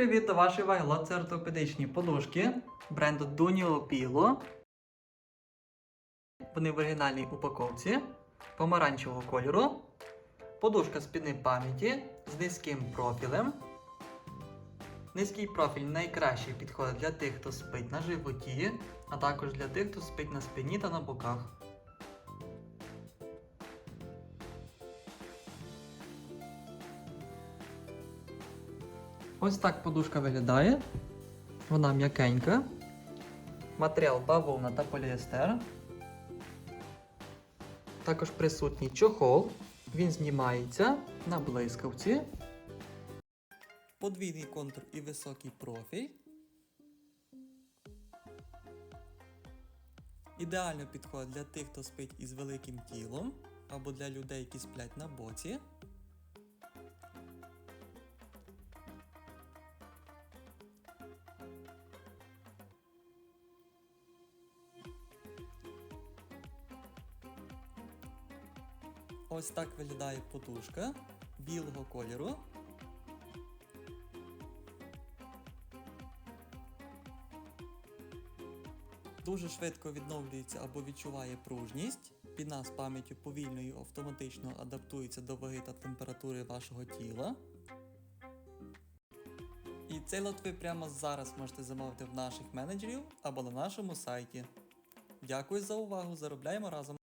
Привіт до вашої уваги, це ортопедичні подушки бренду Dunio Pilo. Вони в оригінальній упаковці помаранчевого кольору. Подушка з підним пам'яті з низьким профілем. Низький профіль найкраще підходить для тих, хто спить на животі, а також для тих, хто спить на спині та на боках. Ось так подушка виглядає. Вона м'якенька. Матеріал бавовна та поліестер. Також присутній чохол. Він знімається на блискавці. Подвійний контур і високий профіль. Ідеально підходить для тих, хто спить із великим тілом, або для людей, які сплять на боці. Ось так виглядає подушка білого кольору. Дуже швидко відновлюється або відчуває пружність. Піна з пам'яттю повільно і автоматично адаптується до ваги та температури вашого тіла. І цей лот ви прямо зараз можете замовити в наших менеджерів або на нашому сайті. Дякую за увагу! Заробляємо разом!